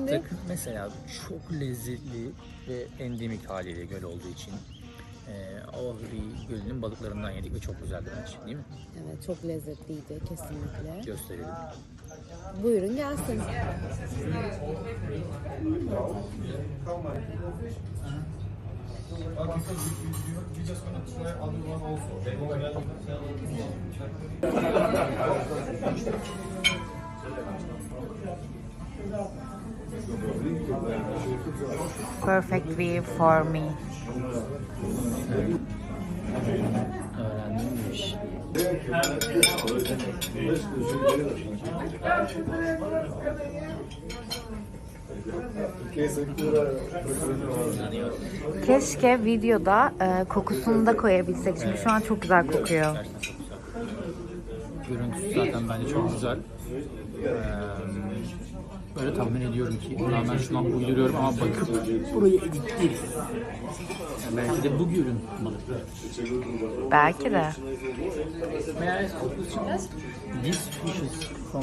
yaptık? Mesela çok lezzetli ve endemik haliyle göl olduğu için e, Gölü'nün balıklarından yedik ve çok güzeldi bence değil mi? Evet çok lezzetliydi kesinlikle. Gösterelim. Buyurun gelsin. Perfect view for me. Öğrendiğim bir iş. İnanıyorum. Keşke videoda e, kokusunu da koyabilsek. Çünkü şu an çok güzel kokuyor. Görüntüsü zaten bence çok güzel. Ee, böyle tahmin ediyorum ki tamamen şuna uyduruyorum ama bakıp burayı editleriz. Yani belki de bu gölün balıkları. Belki de. May I ask a question? This fish is from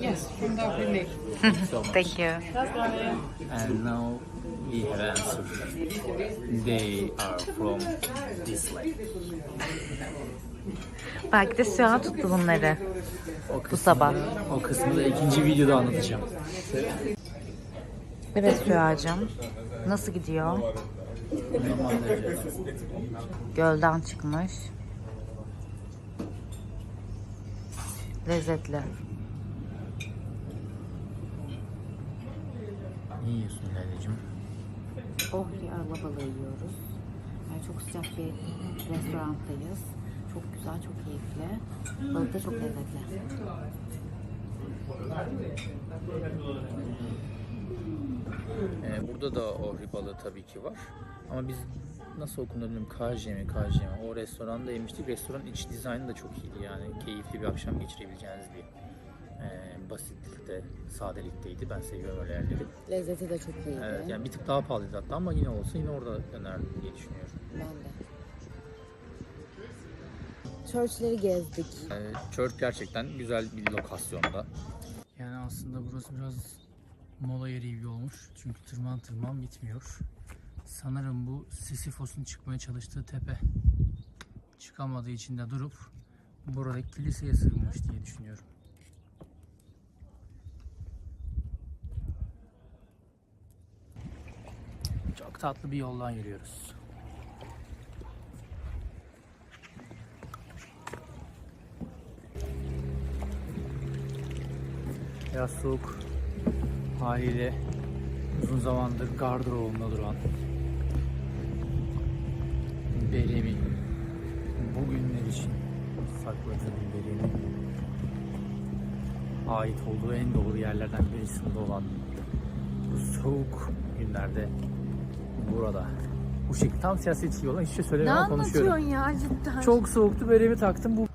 Yes, from the Lake. so much. Thank you. And now we have answered. They are from this lake. Belki de Süha tuttu bunları. O kısmı, sabah. O kısmı da ikinci videoda anlatacağım. Evet Süha'cığım. Nasıl gidiyor? Gölden çıkmış. Lezzetli. Ne yiyorsun Lale'cim? Ohri alabalığı yiyoruz. Yani çok sıcak bir restoranttayız. Güzel, çok keyifli. Balık da çok lezzetli. Ee, burada da ohri balığı tabii ki var. Ama biz nasıl okunur bilmiyorum. KJ mi KJ mi? O restoranda yemiştik. Restoranın iç dizaynı da çok iyiydi yani. Keyifli bir akşam geçirebileceğiniz bir e, basitlikte, sadelikteydi. Ben seviyorum öyle yerleri. Lezzeti de çok iyiydi. Evet, yani bir tık daha pahalıydı hatta ama yine olsa yine orada dönerdim diye düşünüyorum. Ben de. Church'leri gezdik. Ee, Church gerçekten güzel bir lokasyonda. Yani aslında burası biraz mola yeri gibi olmuş. Çünkü tırman tırman bitmiyor. Sanırım bu Sisyphos'un çıkmaya çalıştığı tepe. Çıkamadığı için de durup buradaki kiliseye sığınmış diye düşünüyorum. Çok tatlı bir yoldan yürüyoruz. Biraz soğuk haliyle uzun zamandır gardırobumda duran beremi bugünler için sakladığım beremi ait olduğu en doğru yerlerden birisinde olan bu soğuk günlerde burada. Bu şekilde tam siyasetçi olan hiçbir şey Ne söylemiyorum konuşuyorum. anlatıyorsun ya cidden? Çok soğuktu beremi taktım bu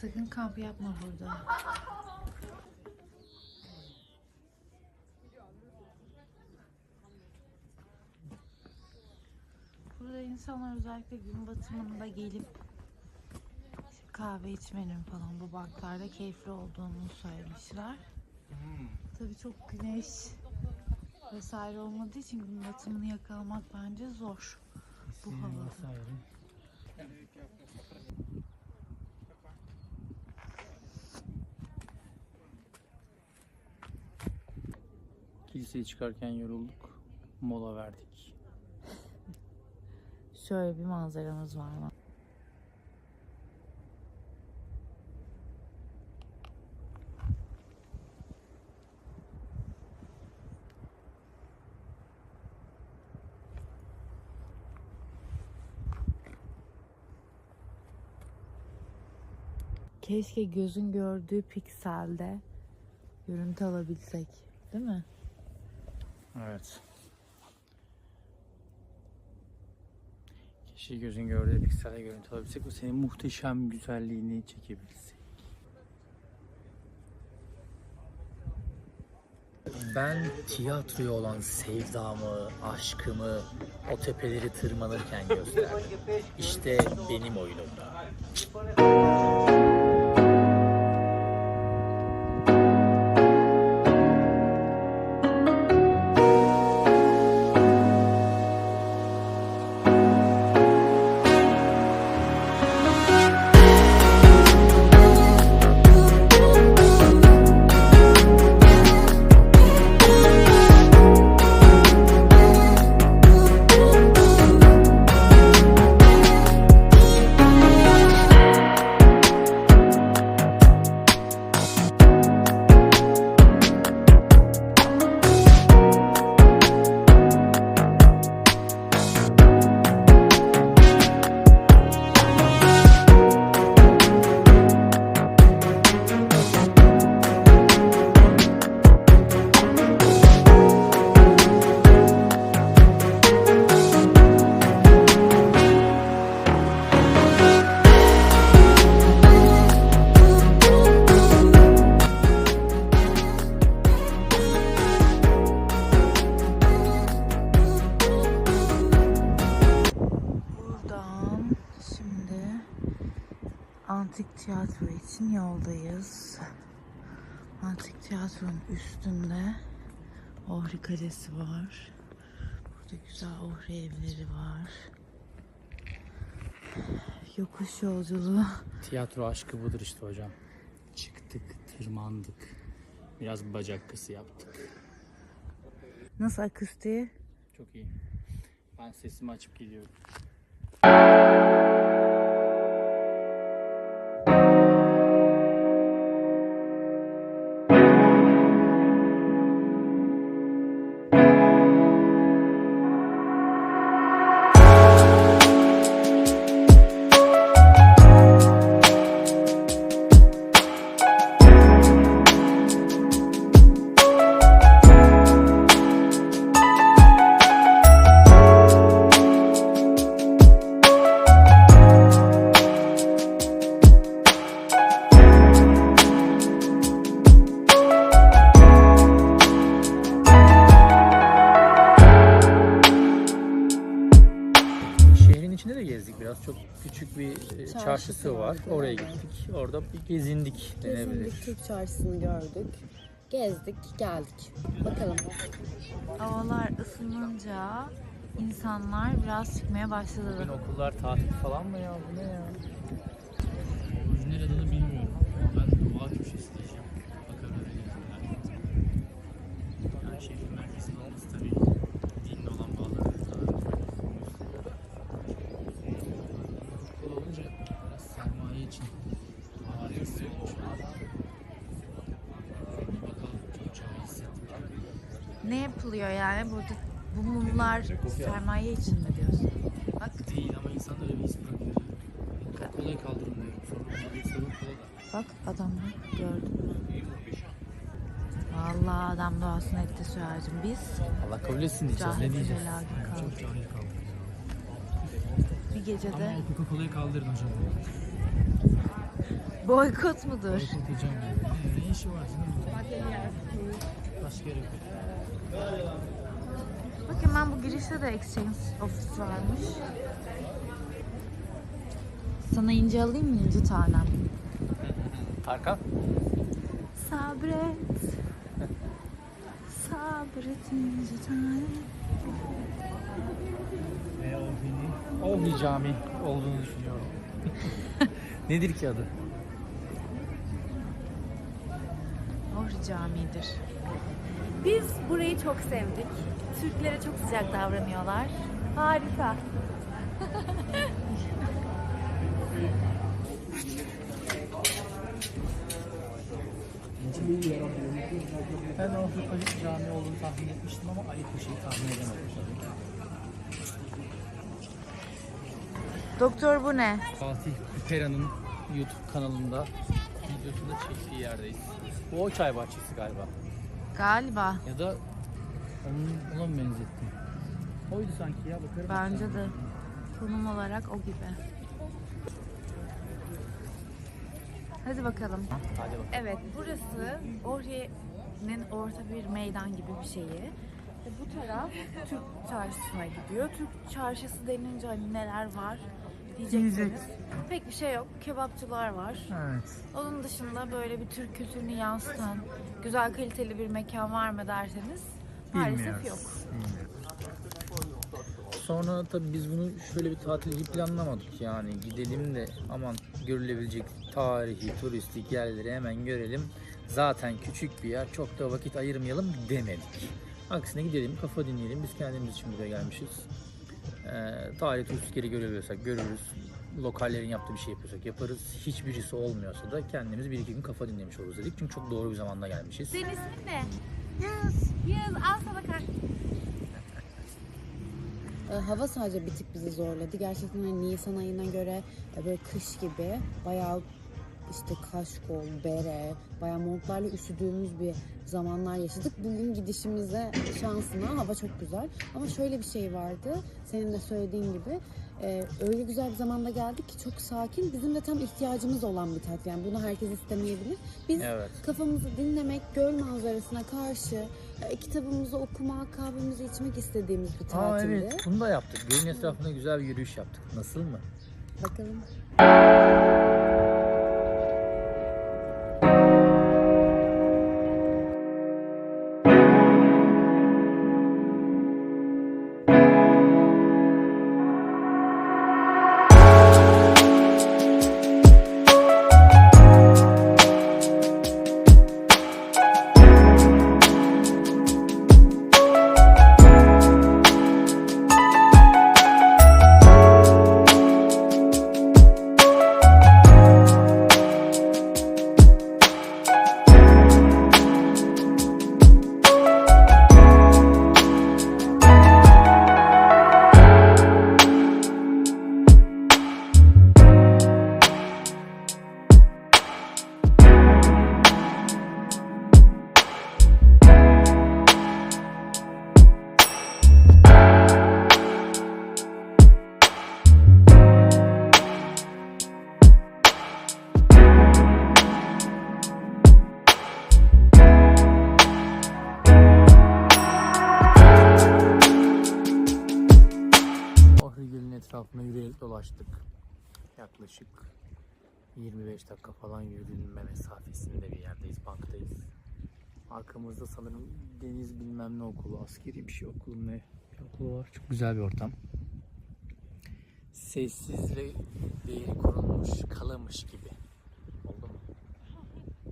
Sakın kamp yapma burada. Burada insanlar özellikle gün batımında gelip kahve içmenin falan bu banklarda keyifli olduğunu söylemişler. Tabii çok güneş vesaire olmadığı için gün batımını yakalamak bence zor. Bu havada. Kiliseye çıkarken yorulduk. Mola verdik. Şöyle bir manzaramız var. Keşke gözün gördüğü pikselde görüntü alabilsek. Değil mi? Evet. Keşke gözün gördüğü pikselde görüntü alabilsek ve senin muhteşem güzelliğini çekebilsek. Ben tiyatroya olan sevdamı, aşkımı o tepeleri tırmanırken gösterdim. İşte benim oyunumda. Tiyatronun üstünde Ohri Kalesi var. Burada güzel Ohri evleri var. Yokuş yolculuğu. Tiyatro aşkı budur işte hocam. Çıktık, tırmandık. Biraz bacak kası yaptık. Nasıl akustiği? Çok iyi. Ben sesimi açıp geliyorum. Gezindik denebilir. Gezindik, Türk çarşısını gördük. Gezdik, geldik. Bakalım. Havalar ısınınca insanlar biraz çıkmaya Bugün başladı. okullar tatil falan mı ya? Bu ne ya? Orijinal adını bilmiyorum. Ben doğa köşesi diyeceğim. Bakalım Yani şehrin merkezinde olması tabii dinle olan bağları Okul olunca biraz sermaye için ağır hissediyorum şu an. Bir bakalım çok çare hissettim. Yapılıyor yani burada? Bu mumlar sermaye için mi diyorsun? Bak Değil ama insan da öyle bir his bırakıyor. Kolay da. Bak adamlar gördüm. Vallahi adam doğasına etti Süher'cim. Biz Allah kabul etsin diyeceğiz. Ne diyeceğiz? çok cahil kaldık. bir gecede Ama o Coca-Cola'yı kaldırın hocam. boykot mudur? Korkutacağım yani. Ne işi var? Başka yere. Girişte de exchange ofisi varmış. Sana ince alayım mı inci tanem? Tarkan? Sabret. Sabret inci tanem. Ohri Cami olduğunu düşünüyorum. Nedir ki adı? Ohri Camii'dir. Biz burayı çok sevdik. Türklere çok sıcak davranıyorlar. Harika. Ben Ohri Cami olduğunu tahmin etmiştim ama Ali Paşa'yı tahmin edemedim. Doktor bu ne? Fatih Küpera'nın YouTube kanalında videosunda çektiği yerdeyiz. Bu o çay bahçesi galiba. Galiba. Ya da onun, ona mı benzettim? Oydu sanki ya bakarım. Bence de. Konum olarak o gibi. Hadi bakalım. Hadi bakalım. Evet, burası Ohri'nin orta bir meydan gibi bir şeyi. Ve bu taraf Türk çarşısına gidiyor. Türk çarşısı denince hani neler var diyeceksiniz. Pek bir şey yok. Kebapçılar var. Evet. Onun dışında böyle bir Türk kültürünü yansıtan güzel kaliteli bir mekan var mı derseniz maalesef yok. Sonra tabii biz bunu şöyle bir tatil gibi planlamadık yani gidelim de aman görülebilecek tarihi, turistik yerleri hemen görelim. Zaten küçük bir yer çok da vakit ayırmayalım demedik. Aksine gidelim kafa dinleyelim biz kendimiz için buraya gelmişiz. Ee, tarihi turistik yeri görebiliyorsak görürüz. Lokallerin yaptığı bir şey yapıyorsak yaparız. Hiçbirisi olmuyorsa da kendimiz bir iki gün kafa dinlemiş oluruz dedik. Çünkü çok doğru bir zamanda gelmişiz. Senin ismin ne? Yağız. Yağız al sana kart. E, Hava sadece bir tık bizi zorladı. Gerçekten hani Nisan ayına göre e, böyle kış gibi bayağı işte kaşkol, bere, bayağı montlarla üşüdüğümüz bir zamanlar yaşadık. Bugün gidişimizde şansına hava çok güzel. Ama şöyle bir şey vardı. Senin de söylediğin gibi e, öyle güzel bir zamanda geldik ki çok sakin. Bizim de tam ihtiyacımız olan bir tatil. Yani bunu herkes istemeyebilir. Biz Evet. kafamızı dinlemek, göl manzarasına karşı e, kitabımızı okumak, kahvemizi içmek istediğimiz bir Aa tatildi. evet bunu da yaptık. Gölün etrafında güzel bir yürüyüş yaptık. Nasıl mı? Bakalım. Dolaştık. Yaklaşık 25 dakika falan yürünme mesafesinde bir yerdeyiz, banktayız. Arkamızda sanırım deniz bilmem ne okulu, askeri bir şey okulu ne bir okulu var. Çok güzel bir ortam. Sessiz ve değeri korunmuş, kalamış gibi. Oldu mu?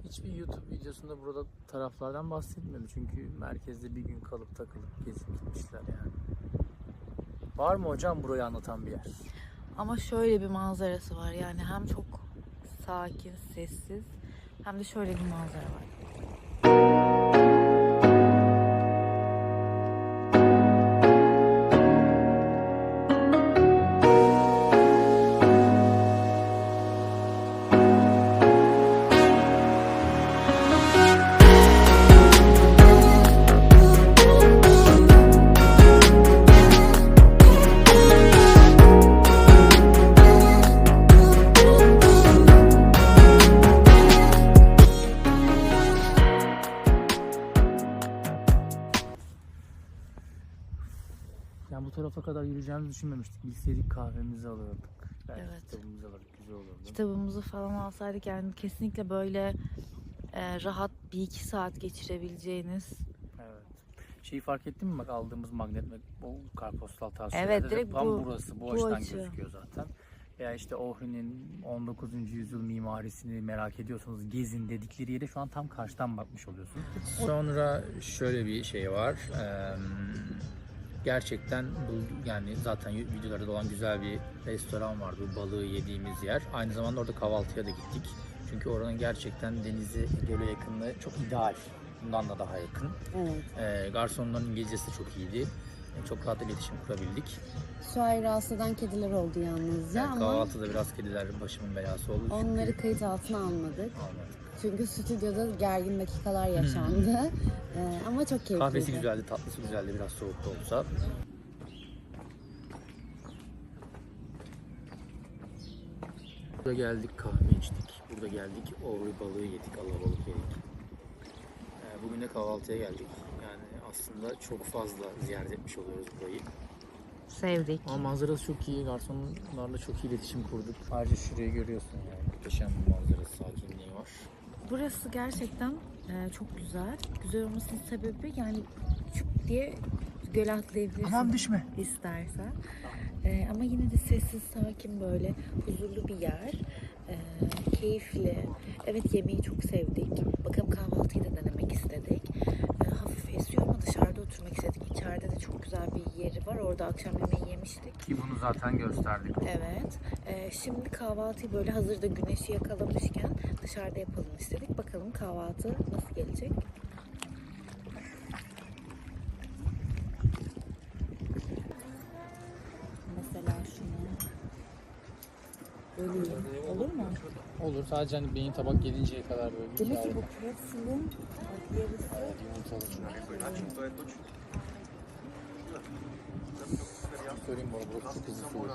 Hiçbir YouTube videosunda burada taraflardan bahsetmiyordu. Çünkü merkezde bir gün kalıp takılıp gezip gitmişler yani. Var mı hocam burayı anlatan bir yer? Ama şöyle bir manzarası var yani hem çok sakin, sessiz hem de şöyle bir manzara var. Yürüyeceğimizi düşünmemiştik. Bilseydik kahvemizi alırdık. Belki Evet. kitabımızı alırdık. Güzel olurdu. Kitabımızı falan alsaydık yani kesinlikle böyle e, rahat bir iki saat geçirebileceğiniz. Evet. Şeyi fark ettin mi bak aldığımız magnet o karpostal Evet, tavsiyelerde de direkt tam bu- burası bu, bu açıdan açı. gözüküyor zaten. Ya işte Ohri'nin 19. yüzyıl mimarisini merak ediyorsanız gezin dedikleri yere şu an tam karşıdan bakmış oluyorsun. Sonra şöyle bir şey var. Eee, gerçekten bu yani zaten videolarda da olan güzel bir restoran vardı. Bu balığı yediğimiz yer. Aynı zamanda orada kahvaltıya da gittik. Çünkü oranın gerçekten denize, göle yakınlığı çok ideal. Bundan da daha yakın. Evet. Ee, garsonların İngilizcesi de çok iyiydi. Ee, Çok rahat iletişim kurabildik. Şu ay rahatsız eden kediler oldu yalnızca Yani ama kahvaltıda biraz kediler başımın belası oldu. onları kayıt altına almadık. almadık. Çünkü stüdyoda gergin dakikalar yaşandı. Ee, ama çok keyifliydi. Kahvesi güzeldi, tatlısı güzeldi. Biraz soğuk da olsa. Burada geldik kahve içtik. Burada geldik Ohri balığı yedik, alabalık yedik. Ee, bugün de kahvaltıya geldik. Yani aslında çok fazla ziyaret etmiş oluyoruz burayı. Sevdik. Ama manzarası çok iyi. Garsonlarla çok iyi iletişim kurduk. Ayrıca şurayı görüyorsun yani. Muhteşem bir manzarası, var. Burası gerçekten e, çok güzel. Güzel olmasının sebebi yani çup diye göl atlayabilirsin. düşme. istersen. Ee, ama yine de sessiz, sakin böyle huzurlu bir yer. Ee, keyifli. Evet yemeği çok sevdik. Bakalım kahvaltıyı da denemek istedik. Hafif esiyor ama dışarıda oturmak istedik. İçeride de çok güzel bir yeri var. Orada akşam yemeği yemiştik. Ki bunu zaten gösterdik. Evet. Ee, şimdi kahvaltıyı böyle hazırda güneşi yakalamışken dışarıda yapalım istedik. Bakalım kahvaltı nasıl gelecek? Mesela şunu. Böyle iyi. Olur mu? Olur. Sadece hani beyin tabak gelinceye kadar böyle Demek ki bu pretzel'ın yarısı yumurtalı. Söyleyeyim bana burası çok hızlı soğuk.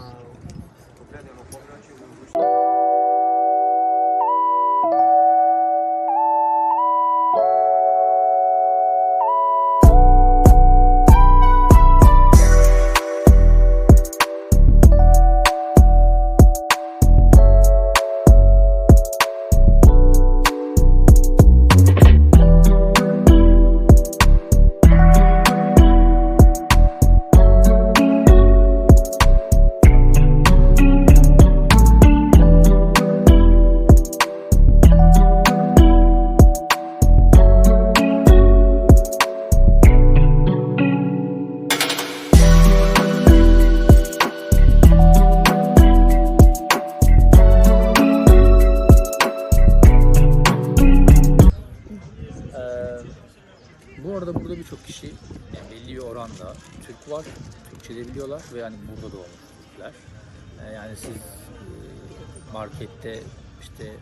Türkçe de biliyorlar ve yani burada doğmuş Türkler. Ee, yani siz e, markette işte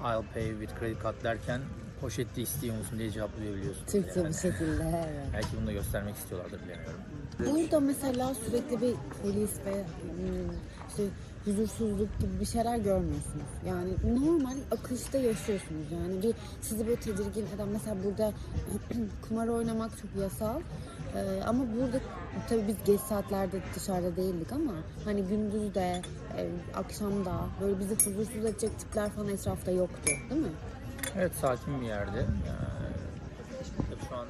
I'll pay with credit card derken poşette istiyor musun diye cevaplayabiliyorsunuz. Türkçe yani. bir şekilde. Evet. Belki bunu da göstermek istiyorlardır bilemiyorum. Burada mesela sürekli bir polis ve hmm, işte huzursuzluk gibi bir şeyler görmüyorsunuz. Yani normal akışta yaşıyorsunuz. Yani bir sizi böyle tedirgin eden mesela burada kumar oynamak çok yasal. Ee, ama burada tabii biz geç saatlerde dışarıda değildik ama hani gündüz de e, akşam da böyle bizi huzursuz edecek tipler falan etrafta yoktu değil mi? Evet sakin bir yerde. Yani, şu an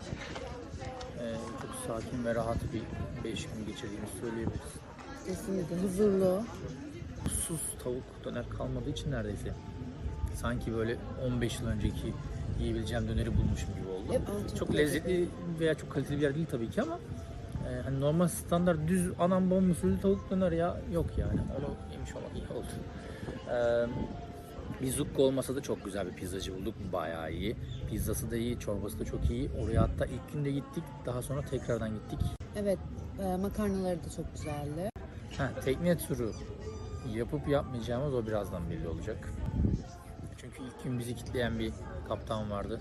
e, çok sakin ve rahat bir 5 gün geçirdiğimizi söyleyebiliriz. Kesinlikle huzurlu. Sus tavuk döner kalmadığı için neredeyse. Sanki böyle 15 yıl önceki yiyebileceğim döneri bulmuşum gibi oldu. Çok lezzetli veya çok kaliteli bir yer değil tabii ki ama e, hani normal standart düz anam usulü tavuk döner ya yok yani. Onu yemiş olmak iyi oldu. E, bir zukko olmasa da çok güzel bir pizzacı bulduk. Bayağı iyi. Pizzası da iyi, çorbası da çok iyi. Oraya hatta ilk günde gittik. Daha sonra tekrardan gittik. Evet e, makarnaları da çok güzeldi. Heh, tekne turu yapıp yapmayacağımız o birazdan belli olacak. Çünkü ilk gün bizi kitleyen bir kaptan vardı.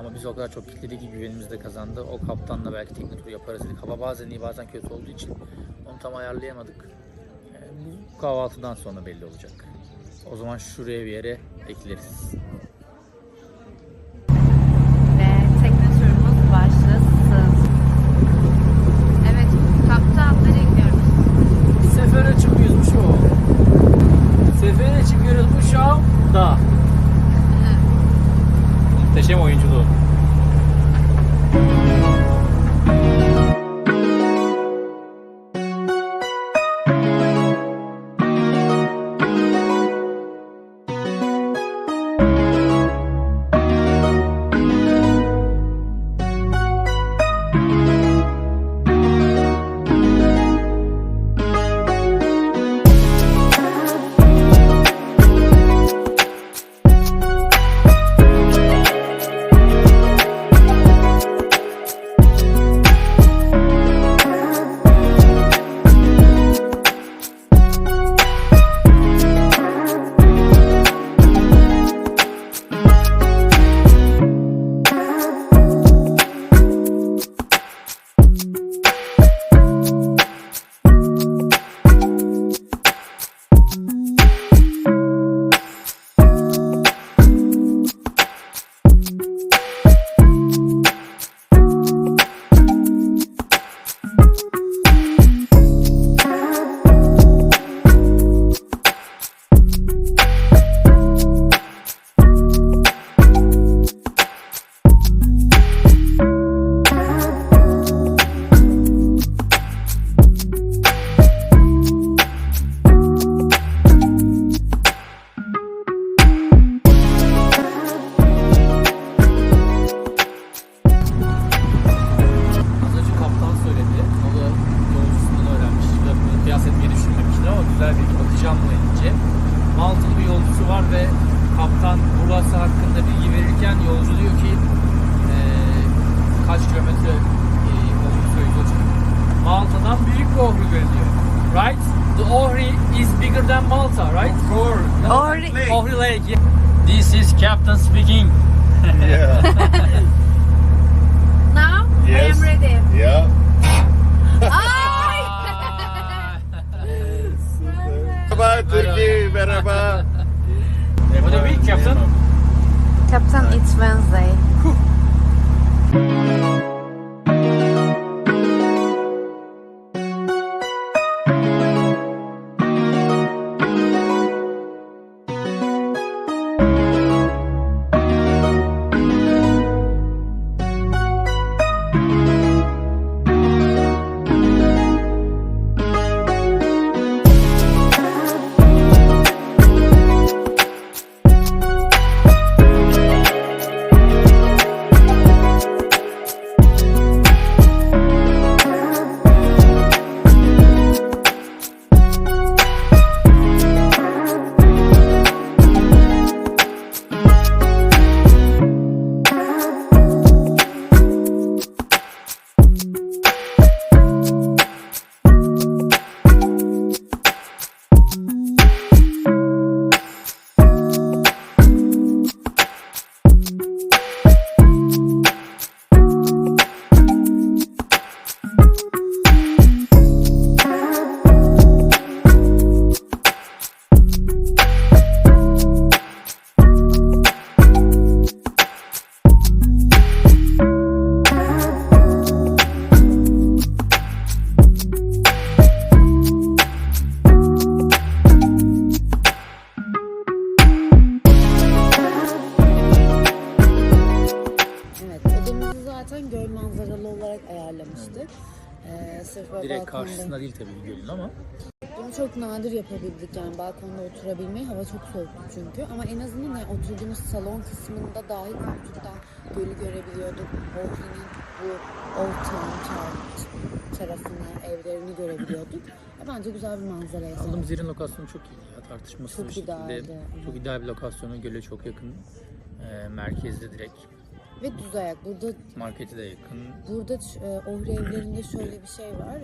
Ama biz o kadar çok kitledi ki güvenimiz de kazandı. O kaptanla belki tekne turu yaparız dedik. Hava bazen iyi bazen kötü olduğu için onu tam ayarlayamadık. Ee, bu kahvaltıdan sonra belli olacak. O zaman şuraya bir yere ekleriz. Ve tekne turumuz başlasın. Evet, kaptanları iniyoruz. Muhteşem oyunculuğu. Az Malta'dan büyük Ohri görünüyor. Right? The Ohri is bigger than Malta, right? Of course. Ohri- Ohri Lake. yeah. This is captain speaking. Yeah. Now I Yes. am ready. yeah. Merhaba Türkiye, merhaba. What a week, captain. Captain, it's Wednesday. Ayarlamıştık. Ee, sırf Direkt balkonda- karşısında değil tabii ki gölün ama Bunu çok nadir yapabildik yani balkonda oturabilmeyi. Hava çok soğuktu çünkü. Ama en azından yani oturduğumuz salon kısmında dahi koltuktan gölü görebiliyorduk. Ohri'nin bu Old Town tar- tarafını, evlerini görebiliyorduk. Ya bence güzel bir manzaraydı. aldığımız yerin lokasyonu çok iyi ya tartışmasız Çok bir şekilde. idealdi, Çok ideal bir lokasyonu göle çok yakın. Ee, merkezde direkt Ve düz ayak. Burada markete de yakın. Burada e, Ohri evlerinde şöyle bir şey var.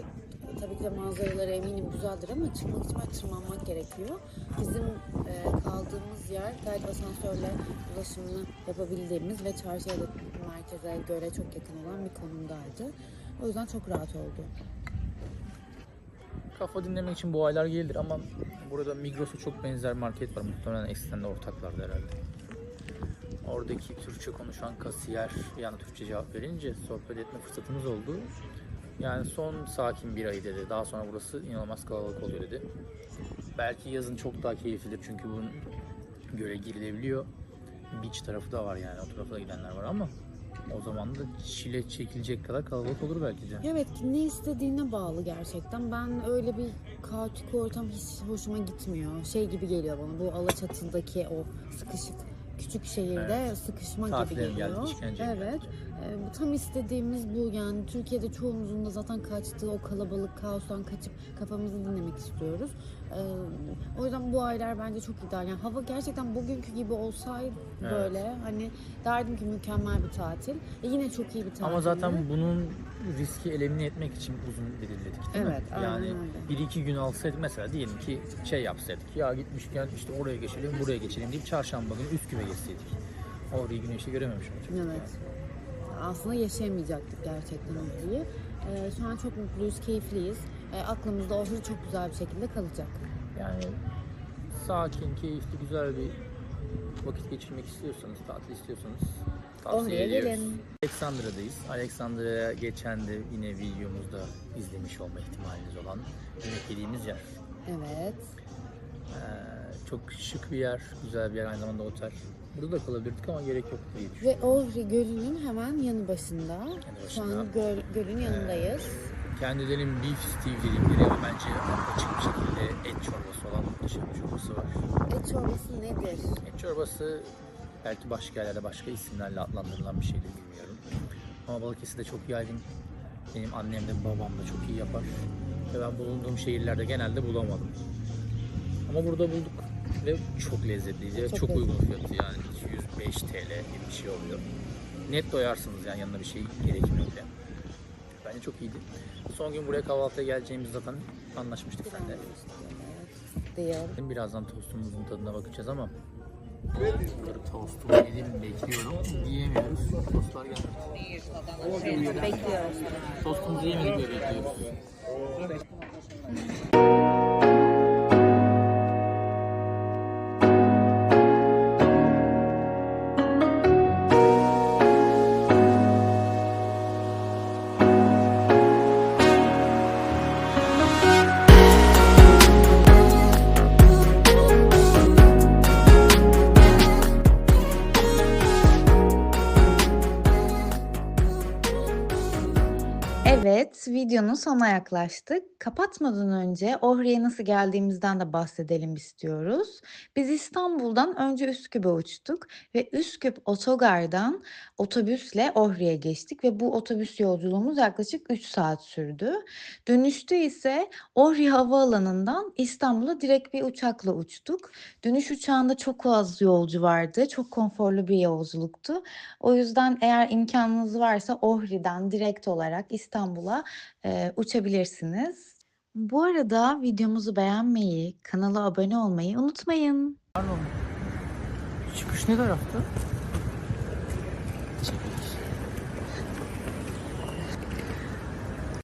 Tabii ki de manzaraları eminim güzeldir ama çıkmak için böyle tırmanmak gerekiyor. Bizim e, kaldığımız yer gayet asansörle ulaşımını yapabildiğimiz ve çarşıya da merkeze göre çok yakın olan bir konumdaydı. O yüzden çok rahat oldu. Kafa dinlemek için bu aylar gelir ama burada Migros'a çok benzer market var. Muhtemelen eskiden de ortaklardı herhalde. Oradaki Türkçe konuşan kasiyer yani Türkçe cevap verince sohbet etme fırsatımız oldu. Yani son sakin bir ay dedi. Daha sonra burası inanılmaz kalabalık oluyor dedi. Belki yazın çok daha keyiflidir çünkü bunun göle girilebiliyor. beach tarafı da var yani. O tarafa da gidenler var ama o zaman da çile çekilecek kadar kalabalık olur belki de. Evet ne istediğine bağlı gerçekten. Ben öyle bir kaotik ortam hiç hoşuma gitmiyor. Şey gibi geliyor bana bu Alaçatı'daki o sıkışık küçük şehirde sıkışma Tatile gibi geliyor. Evet. Bu tam istediğimiz bu yani Türkiye'de çoğumuzun da zaten kaçtığı o kalabalık kaostan kaçıp kafamızı dinlemek istiyoruz. Ee, o yüzden bu aylar bence çok ideal. Yani hava gerçekten bugünkü gibi olsaydı Evet. böyle hani derdim ki mükemmel bir tatil. E yine çok iyi bir tatil. Ama zaten bunun riski elimine etmek için uzun belirledik değil Evet, mi? aynen Yani öyle. bir iki gün alsaydık mesela diyelim ki şey yapsaydık ya gitmişken işte oraya geçelim buraya geçelim deyip çarşamba günü Üsküp'e geçseydik. Orayı güneşte görememiş olacaktık. Evet. Aslında yaşayamayacaktık gerçekten Ohri'yi. Ee, şu an çok mutluyuz, keyifliyiz. Ee, aklımızda Ohri çok güzel bir şekilde kalacak. Yani sakin, keyifli, güzel bir vakit geçirmek istiyorsanız, tatil istiyorsanız tavsiye ediyoruz. gelin. Alexandra'dayız. Alexandra'ya geçen de yine videomuzda izlemiş olma ihtimaliniz olan yemek yediğimiz yer. Evet. Ee, çok şık bir yer, güzel bir yer, aynı zamanda otel. Burada da kalabilirdik ama gerek yok diye düşünüyorum. Ve Ohri Gölü'nün hemen yanı başında. Şu başında. an göl, gölün yanındayız. Kendilerinin beef stew dedikleri ama bence açık bir şekilde et çorbası olan muhteşem bir çorbası var. Et çorbası nedir? Et çorbası belki başka yerlerde başka isimlerle adlandırılan bir şeydir bilmiyorum. Ama Balıkesir'de çok yaygın. Benim annem de babam da çok iyi yapar. Ve ben bulunduğum şehirlerde genelde bulamadım. Ama burada bulduk ve çok lezzetliydi Çok çok, uygun fiyatı yani 205 TL gibi bir şey oluyor. Net doyarsınız yani yanına bir şey gerekmiyor bile. Bence çok iyiydi. Son gün buraya kahvaltıya geleceğimizi zaten anlaşmıştık seninle. Diyor. Birazdan tostumuzun tadına bakacağız ama tostumu yedim bekliyorum diyemiyoruz. Tostlar gelmedi. Bekliyoruz. Tostumuzu yemedik ve bekliyoruz. Videonun sonuna yaklaştık. Kapatmadan önce Ohri'ye nasıl geldiğimizden de bahsedelim istiyoruz. Biz İstanbul'dan önce Üsküp'e uçtuk ve Üsküp otogardan otobüsle Ohri'ye geçtik ve bu otobüs yolculuğumuz yaklaşık 3 saat sürdü. Dönüşte ise Ohri Havaalanı'ndan İstanbul'a direkt bir uçakla uçtuk. Dönüş uçağında çok az yolcu vardı. Çok konforlu bir yolculuktu. O yüzden eğer imkanınız varsa Ohri'den direkt olarak İstanbul'a e, uçabilirsiniz. Bu arada videomuzu beğenmeyi, kanala abone olmayı unutmayın. Pardon. Çıkış ne tarafta? Çekildik.